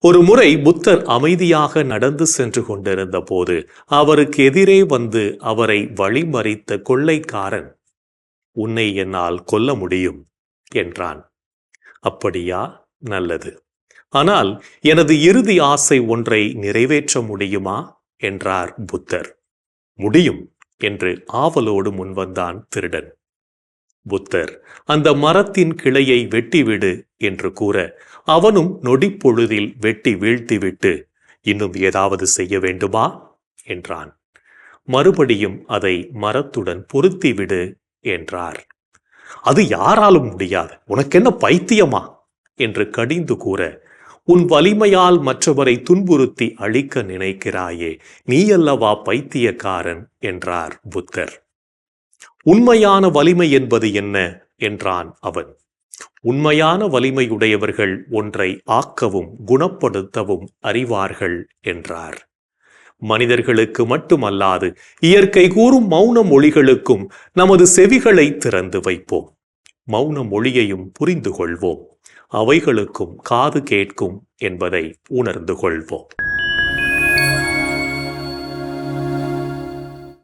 ஒரு முறை புத்தர் அமைதியாக நடந்து சென்று கொண்டிருந்த போது அவருக்கு எதிரே வந்து அவரை வழிமறித்த கொள்ளைக்காரன் உன்னை என்னால் கொல்ல முடியும் என்றான். அப்படியா? நல்லது. ஆனால் எனது இறுதி ஆசை ஒன்றை நிறைவேற்ற முடியுமா? என்றார் புத்தர். முடியும் என்று ஆவலோடு முன்வந்தான் திருடன். புத்தர் அந்த மரத்தின் கிளையை வெட்டிவிடு என்று கூற அவனும் நொடிப்பொழுதில் வெட்டி வீழ்த்திவிட்டு இன்னும் ஏதாவது செய்ய வேண்டுமா? என்றான். மறுபடியும் அதை மரத்துடன் பொருத்திவிடு என்றார். அது யாராலும் முடியாது. உனக்கென்ன பைத்தியமா? என்று கடிந்து கூற உன் வலிமையால் மற்றவரை துன்புறுத்தி அழிக்க நினைக்கிறாயே நீயல்லவா பைத்தியக்காரன்? என்றார் புத்தர். உண்மையான வலிமை என்பது என்ன? என்றான் அவன். உண்மையான வலிமையுடையவர்கள் ஒன்றை ஆக்கவும் குணப்படுத்தவும் அறிவார்கள் என்றார். மனிதர்களுக்கு மட்டுமல்லாது இயற்கை கூறும் மௌன மொழிகளுக்கும் நமது செவிகளை திறந்து வைப்போம். மௌன மொழியையும் புரிந்து கொள்வோம். அவைகளுக்கும் காது கேட்கும் என்பதை உணர்ந்து கொள்வோம்.